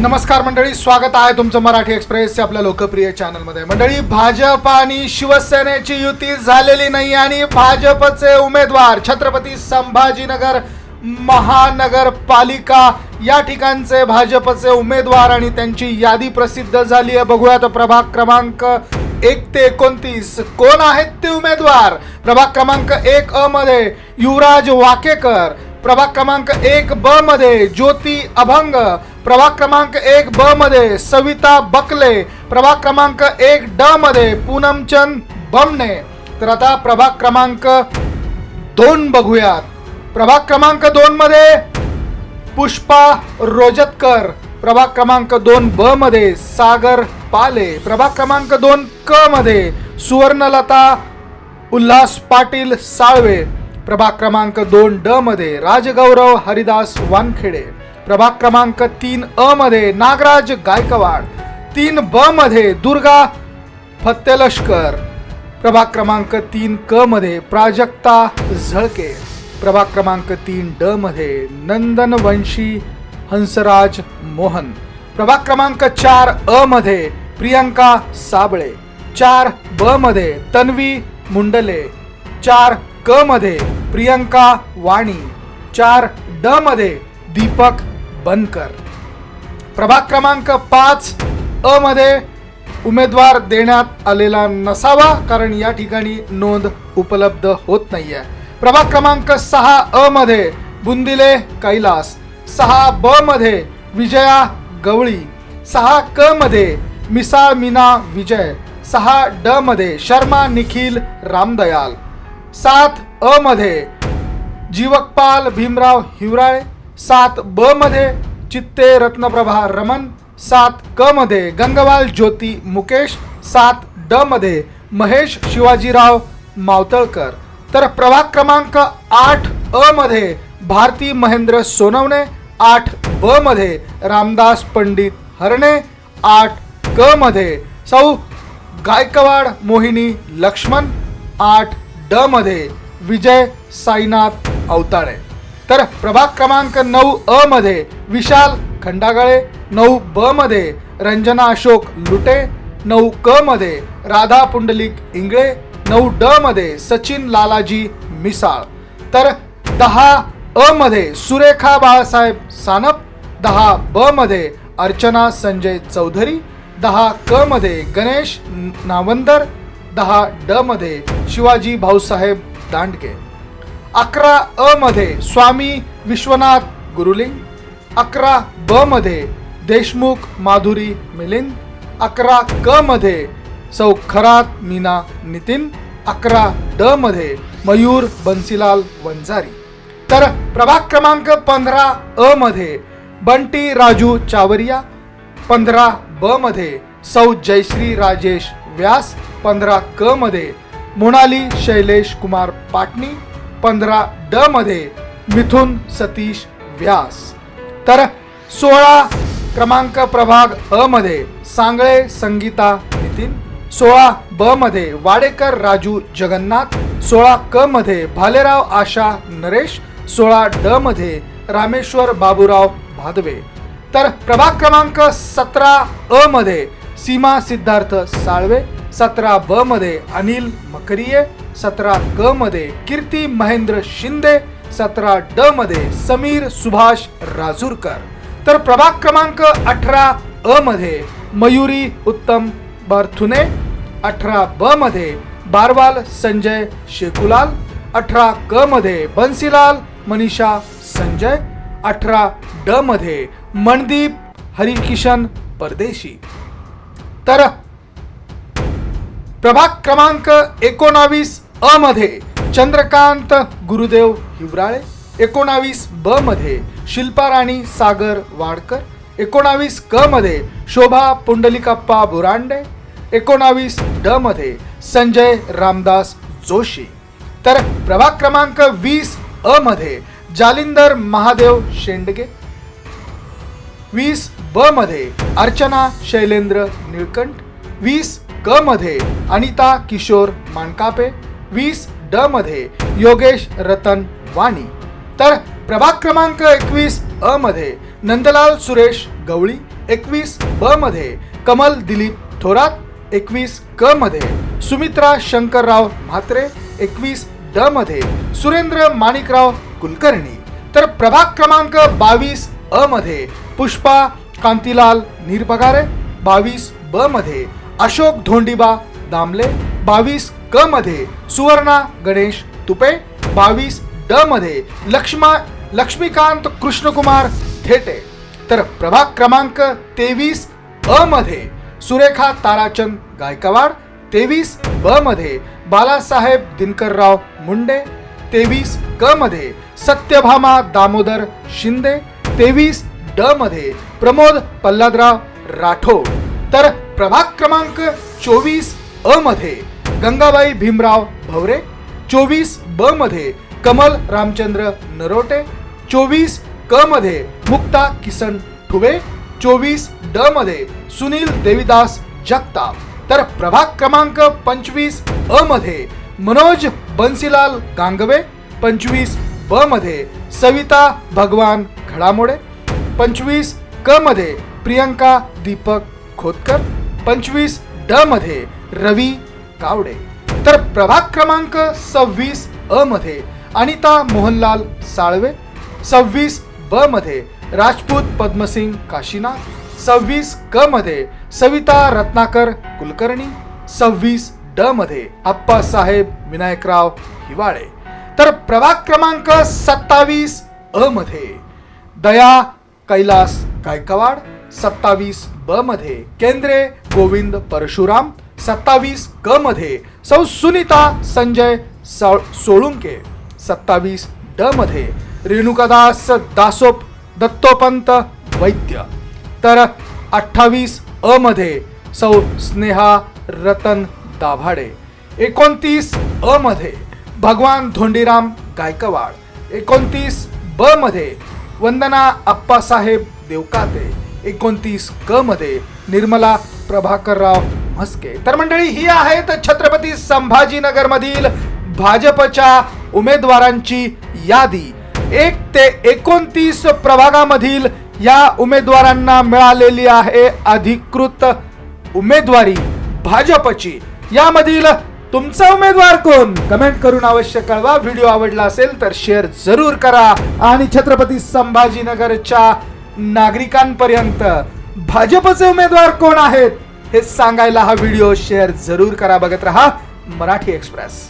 नमस्कार मंडळी स्वागत आहे तुमचं मराठी एक्सप्रेस आपल्या लोकप्रिय चॅनलमध्ये. मंडळी भाजप आणि शिवसेनेची युती झालेली नाही आणि भाजपचे उमेदवार छत्रपती संभाजीनगर महानगरपालिका या ठिकाणचे भाजपचे उमेदवार आणि त्यांची यादी प्रसिद्ध झाली आहे. बघूयात प्रभाग क्रमांक एक ते एकोणतीस. कोण आहेत ते उमेदवार? प्रभाग क्रमांक एक अ मध्ये युवराज वाकेकर प्रभाग क्रमांक एक ब मध्ये ज्योती अभंग. प्रभाग क्रमांक एक ब मध्ये सविता बकले. प्रभाग क्रमांक एक ड मध्ये पूनमचंद बमणे. तर आता प्रभाग क्रमांक दोन बघूयात. प्रभाग क्रमांक दोन मध्ये पुष्पा रोजतकर. प्रभाग क्रमांक दोन ब मध्ये सागर पाले. प्रभाग क्रमांक दोन क मध्ये सुवर्णलता उल्हास पाटील साळवे. प्रभाग क्रमांक दोन ड मध्ये राजगौरव हरिदास वानखेडे. प्रभाग क्रमांक तीन अ मध्ये नागराज गायकवाड. तीन ब मध्ये दुर्गा फत्तेलष्कर. प्रभाग क्रमांक तीन क मध्ये प्राजक्ता झळके. प्रभाग क्रमांक तीन ड मध्ये नंदनवंशी हंसराज मोहन. प्रभाग क्रमांक चार अ मध्ये प्रियंका साबळे. चार ब मध्ये तन्वी मुंडले. चार क मध्ये प्रियंका वाणी चार ड मध्ये दीपक बनकर. प्रभाग क्रमांक पाच अ मध्ये उमेदवार देण्यात आलेला नसावा कारण या ठिकाणी नोंद उपलब्ध होत नाहीये. प्रभाग क्रमांक सहा अ मध्ये बुंदिले कैलास सहा ब मध्ये विजया गवळी सहा क मध्ये मिसाळ मीना विजय सहा ड मध्ये शर्मा निखिल रामदयाल सात अ मध्ये जीवकपाल भीमराव हिवराळे सात ब मध्ये चित्ते रत्नप्रभा रमन सात क मध्ये गंगवाल ज्योती मुकेश सात ड मध्ये महेश शिवाजीराव मावतळकर. तर प्रभाग क्रमांक आठ अ मध्ये भारती महेंद्र सोनवणे आठ ब मध्ये रामदास पंडित हरणे आठ क मध्ये सौ गायकवाड मोहिनी लक्ष्मण आठ ड मध्ये विजय साईनाथ अवताळे तर प्रभाग क्रमांक नऊ अ मध्ये विशाल खंडागळे नऊ ब मध्ये रंजना अशोक लुटे नऊ क मध्ये राधा पुंडलिक इंगळे नऊ ड मध्ये सचिन लालाजी मिसाळ. तर दहा अ मध्ये सुरेखा बाळासाहेब सानप दहा ब मध्ये अर्चना संजय चौधरी दहा क मध्ये गणेश नावंदर दहा ड मध्ये शिवाजी भाऊसाहेब दांडके अकरा अ मध्ये स्वामी विश्वनाथ गुरुलिंग अकरा ब मध्ये देशमुख माधुरी मिलिंद अकरा क मध्ये सौ खरात मीना नितीन अकरा ड मध्ये मयूर बन्सीलाल वंजारी. तर प्रभाग क्रमांक पंधरा अ मध्ये बंटी राजू चावरिया पंधरा ब मध्ये सौ जयश्री राजेश व्यास पंधरा क मध्ये मोनाली शैलेश कुमार पाटणी पंधरा ड मध्ये मिथुन सतीश व्यास. तर सोळा क्रमांक प्रभाग अ मध्ये सांगळे संगीता नितीन सोळा ब मध्ये वाडेकर राजू जगन्नाथ सोळा क मध्ये भालेराव आशा नरेश सोळा ड मध्ये रामेश्वर बाबूराव भादवे. तर प्रभाग क्रमांक सतरा अ मध्ये सीमा सिद्धार्थ साळवे सतरा ब मध्ये अनिल मकरिये सतरा क मध्ये कीर्ती महेंद्र शिंदे सतरा ड मध्ये समीर सुभाष राजूरकर. तर प्रभाग क्रमांक अठरा अ मध्ये मयुरी उत्तम बर्थुने अठरा ब मध्ये बारवाल संजय शेकुलाल अठरा क मध्ये बन्सीलाल मनीषा संजय अठरा ड मध्ये मनदीप हरिकिशन परदेशी. तर प्रभाग क्रमांक एकोणावीस अ मध्ये चंद्रकांत गुरुदेव हिवराळे एकोणावीस ब मध्ये शिल्पा राणी सागर वाडकर एकोणावीस क मध्ये शोभा पुंडलिकाप्पा बुरांडे एकोणावीस ड मध्ये संजय रामदास जोशी. तर प्रभाग क्रमांक वीस अ मध्ये जालिंदर महादेव शेंडगे वीस ब मध्ये अर्चना शैलेंद्र निळकंठ वीस क मध्ये अनिता किशोर मानकापे वीस ड मध्ये योगेश रतन वाणी. तर प्रभाग क्रमांक एकवीस अ मध्ये नंदलाल सुरेश गवळी एकवीस ब मध्ये कमल दिलीप थोरात एकवीस क मध्ये सुमित्रा शंकरराव म्हात्रे एकवीस ड मध्ये सुरेंद्र माणिकराव कुलकर्णी. तर प्रभाग क्रमांक बावीस अ मध्ये पुष्पा कांतीलाल निरपगारे बावीस ब मध्ये अशोक धोंडीबा दामले बावीस क मध्ये सुवर्णा गणेश तुपे बावीस ड मध्ये लक्ष्मा लक्ष्मीकांत कृष्णकुमार थेटे. तर प्रभाग क्रमांक तेवीस अ मध्ये सुरेखा ताराचंद गायकवाड तेवीस ब मध्ये बालासाहेब दिनकरराव मुंडे तेवीस क मध्ये सत्यभामा दामोदर शिंदे तेवीस ड मध्ये प्रमोद पल्लादराव राठोड. तर प्रभाग क्रमांक चोवीस अ मध्ये गंगाबाई भीमराव भवरे चोवीस ब मध्ये कमल रामचंद्र नरोटे चोवीस क मध्ये मुक्ता किसन ठुबे चोवीस ड मध्ये सुनील देविदास जगताप. तर प्रभाग क्रमांक पंचवीस अ मध्ये मनोज बन्सीलाल गांगवे पंचवीस ब मध्ये सविता भगवान घडामोडे पंचवीस क मध्ये प्रियंका दीपक खोतकर पंचवीस ड मध्ये रवी कावडे तर प्रभाग क्रमांक सव्वीस अ मध्ये अनिता मोहनलाल साळवे. सव्वीस ब मध्ये राजपूत पद्मसिंग काशीनाथ. सव्वीस क मध्ये सविता रत्नाकर कुलकर्णी. सव्वीस ड मध्ये अप्पासाहेब विनायकराव हिवाळे. तर प्रभाग क्रमांक सत्तावीस अ मध्ये दया कैलास गायकवाड. सत्तावीस ब मध्ये केंद्रे गोविंद परशुराम सत्तावीस क मध्ये सौ सुनीता संजय सोळुंके सत्तावीस ड मध्ये रेणुकादास दासोप दत्तोपंत वैद्य. तर अठ्ठावीस अ मध्ये सौ स्नेहा रतन दाभाडे. एकोणतीस अ मध्ये भगवान धोंडीराम गायकवाड. एकोणतीस ब मध्ये वंदना अप्पासाहेब देवकाते. एकोणतीस क मध्ये निर्मला प्रभाकरराव म्हस्के. तर मंडळी ही आहेत छत्रपती संभाजीनगर मधील भाजपच्या उमेदवारांची यादी. एक ते एकोणतीस प्रभागामधील या उमेदवारांना मिळालेली आहे अधिकृत उमेदवारी भाजपची. यामधील तुमचा उमेदवार कोण? कमेंट करून अवश्य कळवा. व्हिडिओ आवडला असेल तर शेअर जरूर करा. आणि छत्रपती संभाजीनगरच्या नागरिकांपर्यंत. भाजपचे उमेदवार कोण आहेत हे सांगायला हा व्हिडिओ शेअर जरूर करा. बघत रहा मराठी एक्सप्रेस.